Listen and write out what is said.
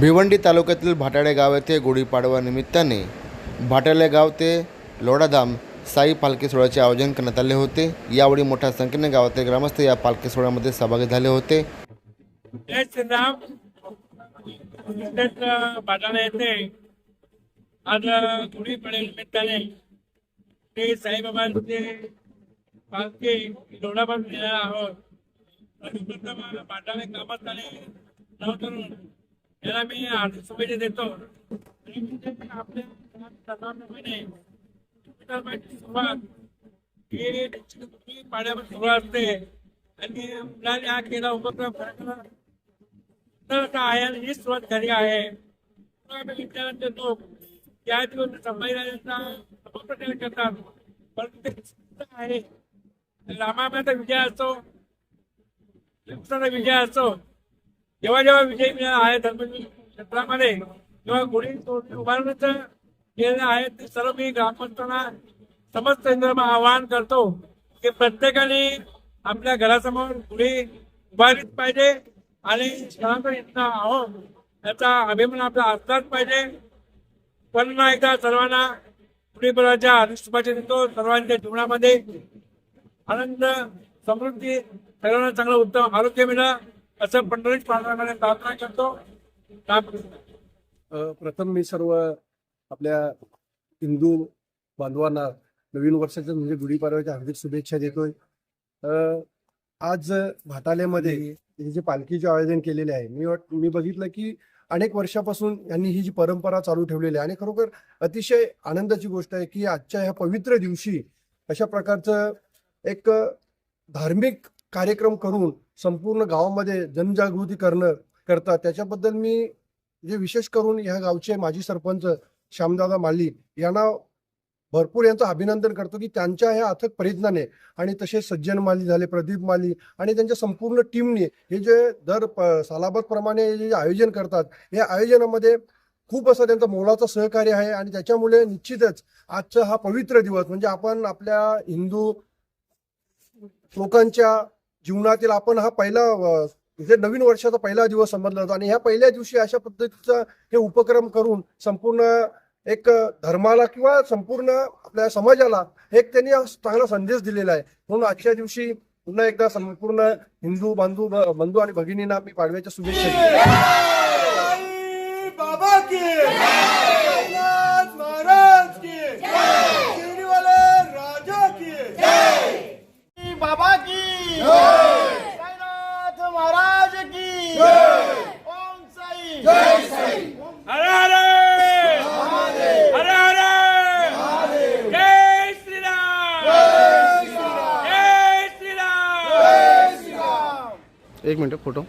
भिवंडी तालुक्यातील भाटाळे गाव येथे गुढीपाडवा निमित्ताने भाटाले गाव ते लोडाधाम साई पालखी सोहळ्याचे आयोजन करण्यात आले होते. यावेळी मोठ्या संख्येने गावातील ग्रामस्थ या पालखी सोहळ्यामध्ये सहभागी झाले होते. जय येथे आज गुढीपाडव्या निमित्ताने साईबाबांचे पालखी लोढाबाद आहोत. याला मी हार्दिक शुभेच्छा देतो. आणि आपल्या सर्वांप्रमाणे सुरुवात ही गुढी पाड्यावर सुरू असते आणि मुलांनी हा केला उपक्रम तर आहे आणि ही सुरुवात खरी आहे. आम्ही विद्यार्थी लोक या दिवस संभाजीराजांचा अपप्रचार करतात. परंतु ते आहे. रामायणाचा विजय असतो विजय असतो जेव्हा जेव्हा विजय आहे धर्म क्षेत्रामध्ये किंवा गुढी उभारण्याचं केलेलं आहे ते सर्व मी ग्रामस्थांना समस्त इंद्रमा आवाहन करतो की प्रत्येकाने आपल्या घरासमोर गुढी उभारलीच पाहिजे आणि आहोत याचा अभिमान आपला असलाच पाहिजे. पुन्हा एकदा सर्वांना गुढीपुराच्या शुभेच्छा देतो. सर्वांच्या जीवनामध्ये आनंद समृद्धी सर्वांना चांगलं उत्तम आरोग्य मिळणं असं पंढरीत प्रार्थनामध्ये प्रार्थना करतो? प्रथम मी सर्व आपल्या हिंदू बांधवांना नवीन वर्षाच्या म्हणजे गुढीपाडव्याच्या हार्दिक शुभेच्छा देतोय. आज भाटालेमध्ये हे जे पालखीचे आयोजन केलेले आहे मी मी बघितलं की अनेक वर्षापासून यांनी ही जी परंपरा चालू ठेवलेली आहे आणि खरोखर अतिशय आनंदाची गोष्ट आहे की आजच्या ह्या पवित्र दिवशी अशा प्रकारचं एक धार्मिक कार्यक्रम करून संपूर्ण गावामध्ये जनजागृती करणं करतात. त्याच्याबद्दल मी जे विशेष करून ह्या गावचे माजी सरपंच श्यामदादा माली यांना भरपूर यांचं अभिनंदन करतो की त्यांच्या ह्या अथक प्रयत्नाने आणि तसेच सज्जन माली झाले प्रदीप माली आणि त्यांच्या संपूर्ण टीमने हे जे दर प- सालाबादप्रमाणे जे आयोजन करतात या आयोजनामध्ये खूप असं त्यांचं मोलाचं सहकार्य आहे आणि त्याच्यामुळे निश्चितच आजचा हा पवित्र दिवस म्हणजे आपण आपल्या हिंदू लोकांच्या जीवनातील आपण हा पहिला अ, म्हणजे नवीन वर्षाचा पहिला दिवस समजला जातो. आणि ह्या पहिल्या दिवशी अशा पद्धतीचा हे उपक्रम करून संपूर्ण एक धर्माला किंवा संपूर्ण आपल्या समाजाला एक त्यांनी चांगला संदेश दिलेला आहे. म्हणून आजच्या दिवशी पुन्हा एकदा संपूर्ण हिंदू बांधू बंधू आणि भगिनींना मी पाडव्याच्या शुभेच्छा एक मिनट फोटो.